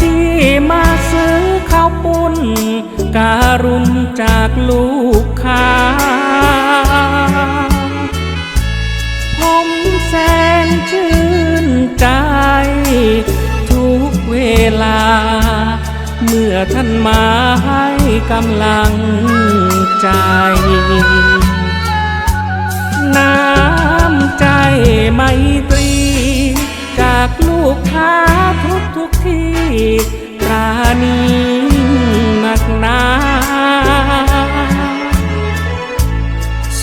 ที่มาซื้อข้าวปุ้น การุณจากลูกค้า ผมแสนชื่นใจ ทุกเวลา เมื่อท่านมาให้กำลังใจน้ำใจไมตรี จากลูกค้า ราณีมักนา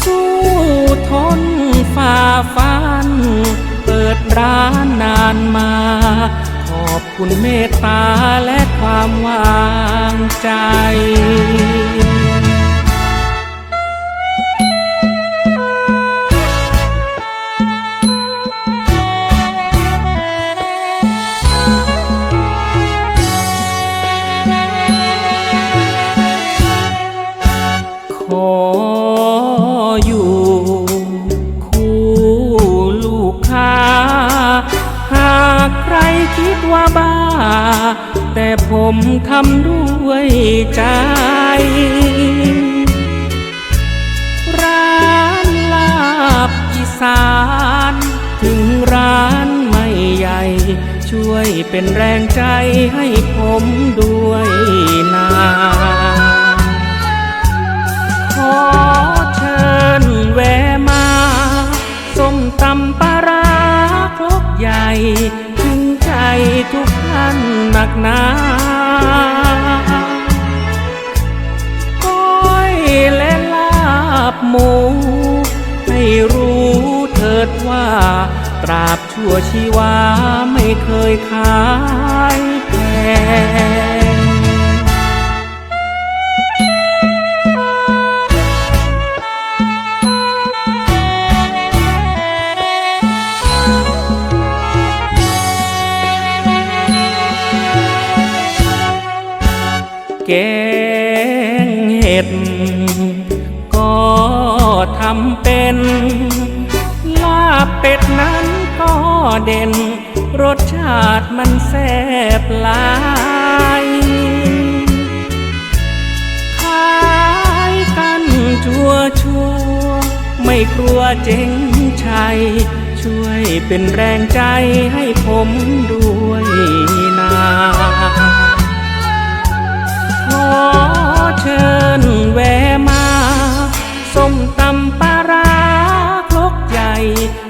สู้ทนฝ่าฟัน เปิดร้านนานมา ขอบคุณเมตตาและความวางใจ ออยู่คู่ลูกค้า หากใครคิดว่าบ้า แต่ผมทำด้วยใจ ร้านลาบอีสาน ถึงร้านไม่ใหญ่ ช่วยเป็นแรงใจให้ผมด้วยนา ขอเชิญแวมาส้มตำปลาร้าครกใหญ่ถึงใจทุกท่านหนักหนาก้อยและลาบหมูให้รู้เถิดว่าตราบชั่วชีวาไม่เคยขายแพง แกงเห็ด ก็ทำเป็น ลาบเป็ดนั้นก็เด่น รสชาติมันแซ่บหลายขายกันชัวชัวไม่กลัวเจ๊งชัย ช่วยเป็นแรงใจให้ผมด้วยนา เชิญแวมาส้มตำปลาร้าคลกใหญ่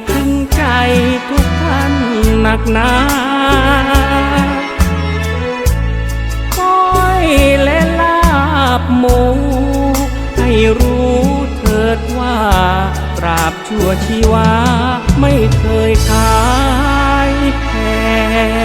ถึงใจทุกท่านหนักหนาก้อยและลาบหมูให้รู้เถิดว่าตราบชั่วชีวาไม่เคยขายแพง